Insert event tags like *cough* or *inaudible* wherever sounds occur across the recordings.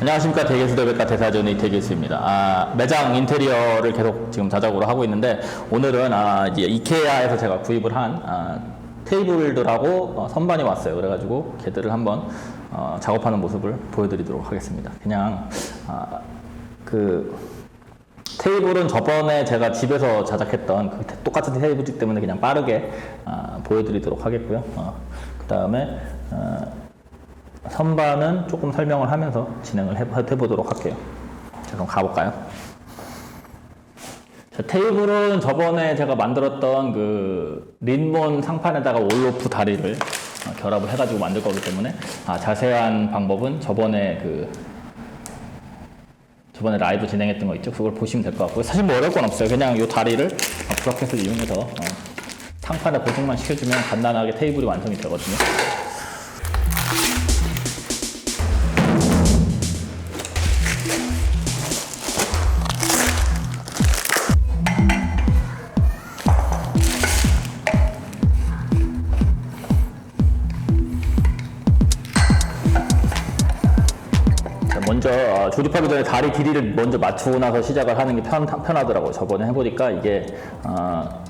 안녕하십니까 대개수대백과 대사전의 대개수입니다. 아, 매장 인테리어를 계속 지금 자작으로 하고 있는데 오늘은 아, 이제 이케아에서 제가 구입을 한 아, 테이블들하고 어, 선반이 왔어요. 그래가지고 걔들을 한번 어, 작업하는 모습을 보여드리도록 하겠습니다. 그냥 아, 그 테이블은 저번에 제가 집에서 자작했던 그 똑같은 테이블이기 때문에 그냥 빠르게 아, 보여드리도록 하겠고요. 그 다음에 선반은 조금 설명을 하면서 진행을 해, 해보도록 할게요. 자, 그럼 가볼까요? 자, 테이블은 저번에 제가 만들었던 그 린몬 상판에다가 올로프 다리를 어, 결합을 해가지고 만들 거기 때문에 아, 자세한 방법은 저번에 그 저번에 라이브 진행했던 거 있죠? 그걸 보시면 될 것 같고요. 사실 뭐 어려울 건 없어요. 그냥 이 다리를 어, 브라켓을 이용해서 어, 상판에 고정만 시켜주면 간단하게 테이블이 완성이 되거든요. 조립하기 전에 다리 길이를 먼저 맞추고 나서 시작을 하는 게 편, 편하더라고요. 저번에 해보니까 이게 어,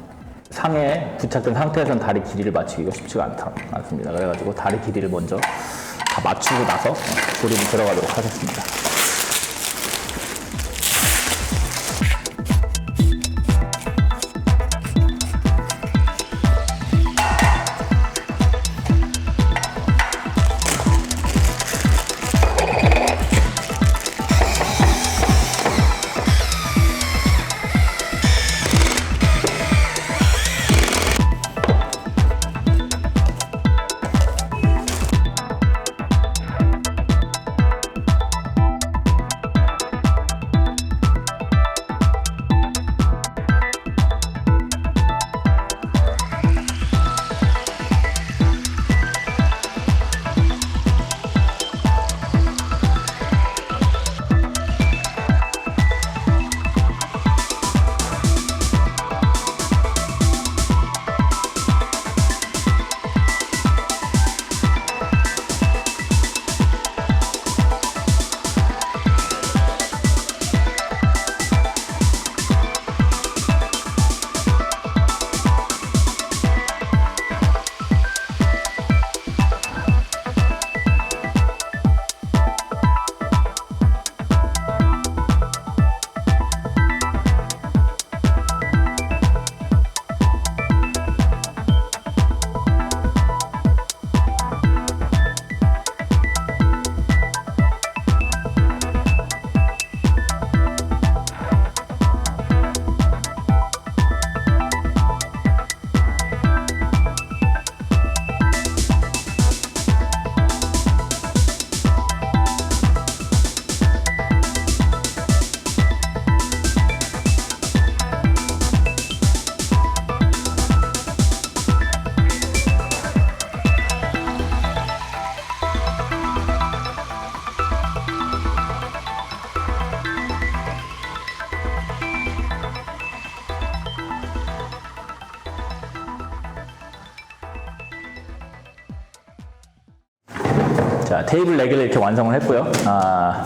상에 부착된 상태에서는 다리 길이를 맞추기가 쉽지가 않다, 않습니다. 그래가지고 다리 길이를 먼저 다 맞추고 나서 어, 조립을 들어가도록 하겠습니다. 자, 테이블 4개를 이렇게 완성을 했고요. 아,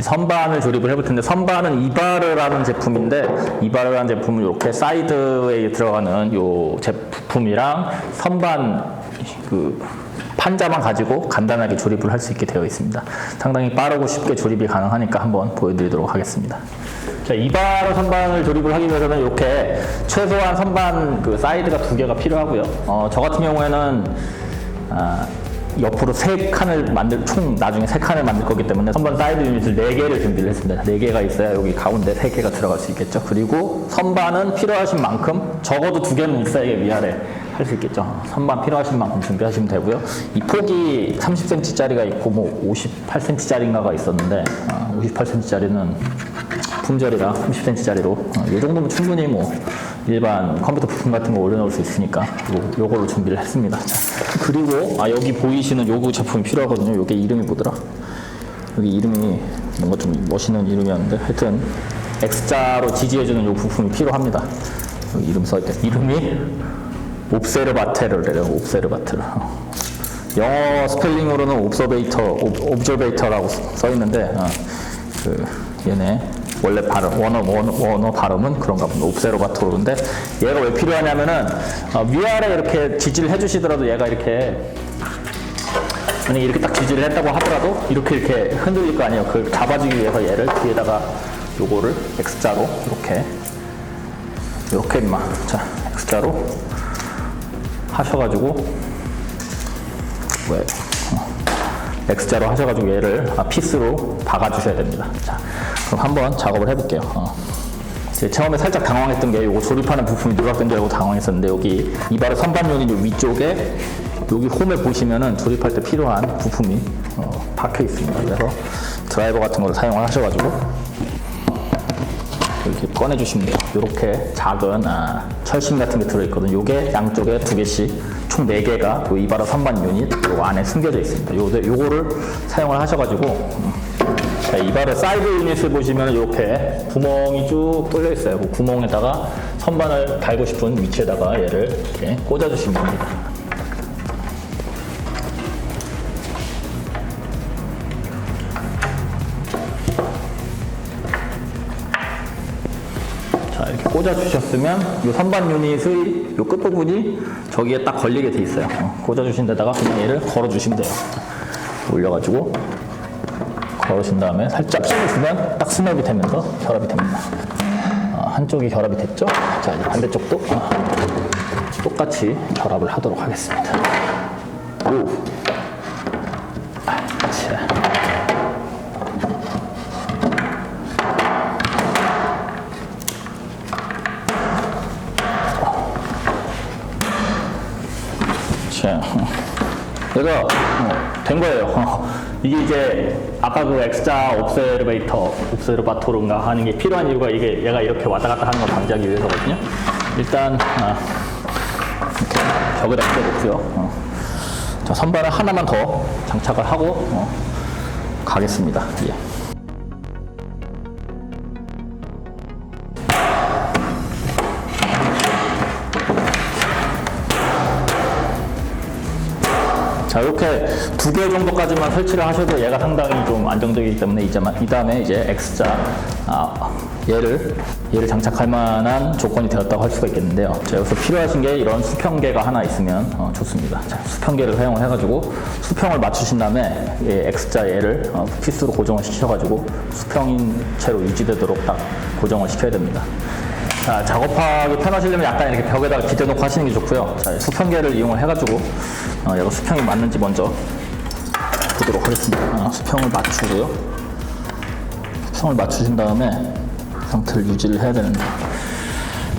선반을 조립을 해볼 텐데, 선반은 이바르라는 제품인데, 이바르라는 제품은 이렇게 사이드에 들어가는 요 제품이랑 선반 그 판자만 가지고 간단하게 조립을 할 수 있게 되어 있습니다. 상당히 빠르고 쉽게 조립이 가능하니까 한번 보여드리도록 하겠습니다. 자, 이바르 선반을 조립을 하기 위해서는 이렇게 최소한 선반 그 사이드가 두 개가 필요하고요. 어, 저 같은 경우에는 아, 옆으로 세 칸을 만들 총 나중에 세 칸을 만들 거기 때문에 선반 사이드 유닛을 네 개를 준비를 했습니다. 네 개가 있어야 여기 가운데 세 개가 들어갈 수 있겠죠. 그리고 선반은 필요하신 만큼 적어도 두 개는 있어야 위아래 할 수 있겠죠. 선반 필요하신 만큼 준비하시면 되고요. 이 폭이 30cm짜리가 있고 뭐 58cm짜리인가가 있었는데 어, 58cm짜리는 품절이라 30cm짜리로 어, 이 정도면 충분히 뭐 일반 컴퓨터 부품 같은 거 올려놓을 수 있으니까 요, 요걸로 준비를 했습니다. 자, 그리고 아 여기 보이시는 요구 제품이 필요하거든요. 요게 이름이 뭐더라? 여기 이름이 뭔가 좀 멋있는 이름이었는데 하여튼 X자로 지지해주는 요 부품이 필요합니다. 여기 이름 써있대. 이름이 옵세르바테르래요. 옵세르바테르. 어. 영어 스펠링으로는 옵서베이터, 옵저베이터라고 써 있는데 어, 그 얘네 원래 발음 원어 원어, 발음은 그런가 보다 옵세로바토르인데 얘가 왜 필요하냐면은 어, 위아래 이렇게 지지를 해주시더라도 얘가 이렇게 만약에 이렇게 딱 지지를 했다고 하더라도 이렇게 이렇게 흔들릴 거 아니에요. 그걸 잡아주기 위해서 얘를 뒤에다가 요거를 X자로 이렇게 이렇게 임마 자 X자로 하셔가지고 왜 어, X자로 하셔가지고 얘를 아, 피스로 박아주셔야 됩니다. 자 그럼 한번 작업을 해볼게요. 어. 처음에 살짝 당황했던 게 요거 조립하는 부품이 누락된 줄 알고 당황했었는데 여기 이발의 선반 요인 요 위쪽에 여기 홈에 보시면은 조립할 때 필요한 부품이 어, 박혀 있습니다. 그래서 드라이버 같은 거를 사용을 하셔가지고 이렇게 꺼내 주시면 돼요. 이렇게 작은 아, 철심 같은 게 들어있거든요. 요게 양쪽에 두 개씩 총 네 개가 요 이바라 선반 유닛 요 안에 숨겨져 있습니다. 요 요거를 사용을 하셔가지고 음, 자, 이바라 사이드 유닛을 보시면 이렇게 구멍이 쭉 뚫려 있어요. 그 구멍에다가 선반을 달고 싶은 위치에다가 얘를 이렇게 꽂아주시면 됩니다. 자 이렇게 꽂아 주셨으면 이 선반 유닛의 이 끝부분이 저기에 딱 걸리게 돼 있어요. 어, 꽂아 주신 데다가 그냥 얘를 걸어 주시면 돼요. 올려가지고 걸으신 다음에 살짝 힘을 주면 딱 스냅이 되면서 결합이 됩니다. 어, 한쪽이 결합이 됐죠? 자 이제 반대쪽도 어, 똑같이 결합을 하도록 하겠습니다. 오. 아, 자. 자, 얘가 어, 된 거예요. 어, *laughs* 이게 이제 아까 그 X자 옵세르베이터, 옵세르바토르인가 하는 게 필요한 이유가 이게 얘가 이렇게 왔다 갔다 하는 걸 방지하기 위해서거든요. 일단 아, 이렇게 벽에다 껴놓고요. 어. 자, 선반을 하나만 더 장착을 하고 어, 가겠습니다. 예. 두 개 정도까지만 설치를 하셔도 얘가 상당히 좀 안정적이기 때문에 이 다음에 이제 X자 아, 얘를 얘를 장착할 만한 조건이 되었다고 할 수가 있겠는데요. 자 여기서 필요하신 게 이런 수평계가 하나 있으면 어, 좋습니다. 자, 수평계를 사용을 해가지고 수평을 맞추신 다음에 이 X자 얘를 어, 피스로 고정을 시켜가지고 수평인 채로 유지되도록 딱 고정을 시켜야 됩니다. 자, 작업하기 편하시려면 약간 이렇게 벽에다가 기대놓고 하시는 게 좋고요. 자, 수평계를 이용을 해가지고 어, 얘가 수평이 맞는지 먼저 보도록 하겠습니다. 어, 수평을 맞추고요. 수평을 맞추신 다음에 그 상태를 유지를 해야 되는데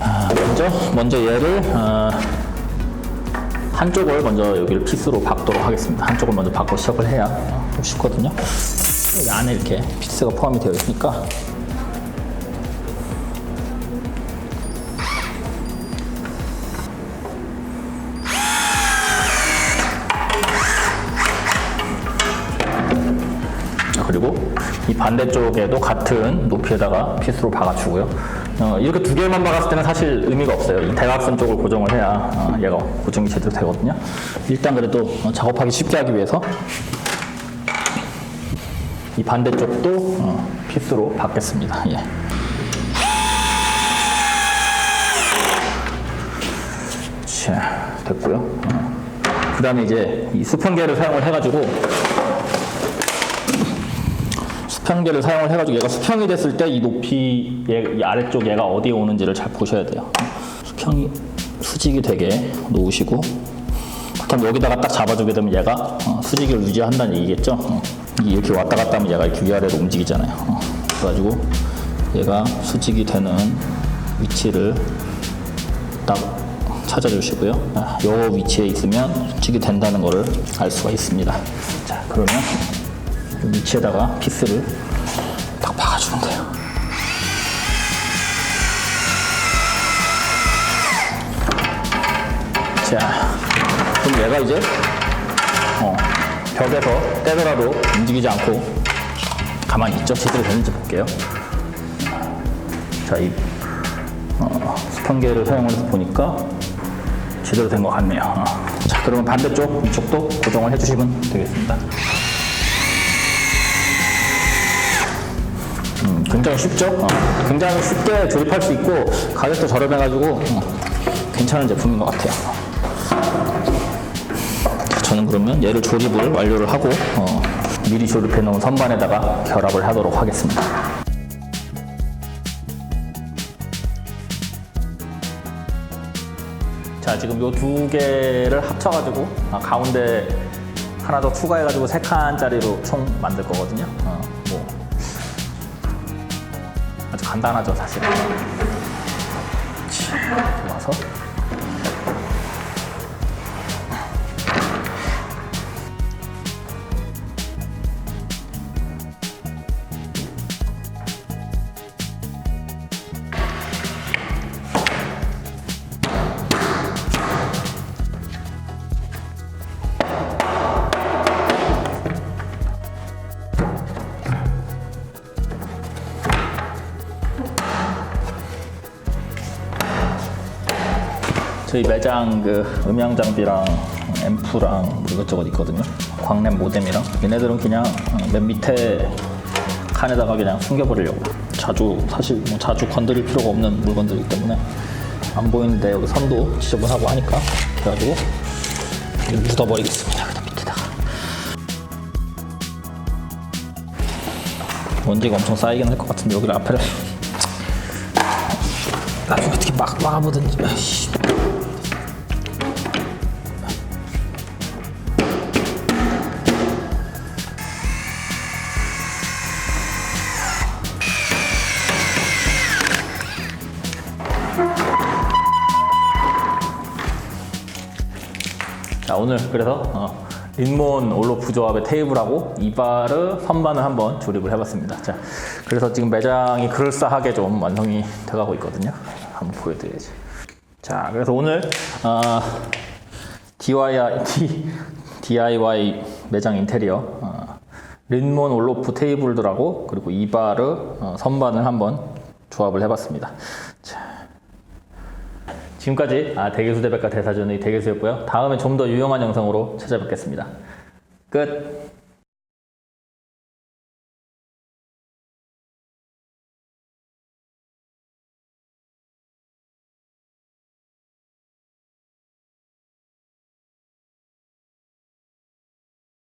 아, 먼저 먼저 얘를 어, 한쪽을 먼저 여기를 피스로 박도록 하겠습니다. 한쪽을 먼저 박고 시작을 해야 어, 좀 쉽거든요. 여기 안에 이렇게 피스가 포함이 되어 있으니까 반대쪽에도 같은 높이에다가 피스로 박아주고요. 어, 이렇게 두 개만 박았을 때는 사실 의미가 없어요. 이 대각선 쪽을 고정을 해야 어, 얘가 고정이 제대로 되거든요. 일단 그래도 어, 작업하기 쉽게 하기 위해서 이 반대쪽도 어, 피스로 박겠습니다. 예. 자, 됐고요. 어. 그 다음에 이제 이 수평계를 사용을 해가지고 수평계를 사용을 해가지고 얘가 수평이 됐을 때 이 높이 얘, 이 아래쪽 얘가 어디에 오는지를 잘 보셔야 돼요. 수평이 수직이 되게 놓으시고 그럼 여기다가 딱 잡아주게 되면 얘가 어, 수직을 유지한다는 얘기겠죠. 어. 이렇게 왔다 갔다 하면 얘가 이렇게 위아래로 움직이잖아요. 어. 그래가지고 얘가 수직이 되는 위치를 딱 찾아주시고요. 아, 요 위치에 있으면 수직이 된다는 것을 알 수가 있습니다. 자, 그러면 이 위치에다가 피스를 딱 박아주는 거예요. 자, 그럼 얘가 이제 어, 벽에서 떼더라도 움직이지 않고 가만히 있죠. 제대로 되는지 볼게요. 자, 이 어, 수평계를 사용해서 보니까 제대로 된 것 같네요. 어. 자, 그러면 반대쪽 이쪽도 고정을 해주시면 되겠습니다. 음, 굉장히 쉽죠? 어, 굉장히 쉽게 조립할 수 있고 가격도 저렴해가지고 어, 괜찮은 제품인 것 같아요. 자, 저는 그러면 얘를 조립을 완료를 하고 어, 미리 조립해 놓은 선반에다가 결합을 하도록 하겠습니다. 자 지금 요 두 개를 합쳐가지고 아, 가운데 하나 더 추가해가지고 세 칸짜리로 총 만들 거거든요. 어, 간단하죠 사실. 자, 저희 매장 그 음향 장비랑 앰프랑 뭐 이것저것 있거든요. 광램 모뎀이랑 얘네들은 그냥 어, 맨 밑에 칸에다가 그냥 숨겨버리려고. 자주 사실 뭐 자주 건드릴 필요가 없는 물건들이기 때문에 안 보이는데 여기 선도 지저분하고 하니까 그래가지고 묻어버리겠습니다. 밑에다가. 먼지가 엄청 쌓이긴 할 것 같은데 여기를 앞에를 나중에 어떻게 막 막아보든지. 자 오늘 그래서 어, 린몬 올로프 조합의 테이블하고 이바르 선반을 한번 조립을 해봤습니다. 자 그래서 지금 매장이 그럴싸하게 좀 완성이 돼가고 있거든요. 한번 보여드려야지. 자 그래서 오늘 어, DIY, D, DIY 매장 인테리어 어, 린몬 올로프 테이블들하고 그리고 이바르 어, 선반을 한번 조합을 해봤습니다. 자, 지금까지 아, 대개수대백과 대사전의 대개수였고요. 다음에 좀 더 유용한 영상으로 찾아뵙겠습니다. 끝.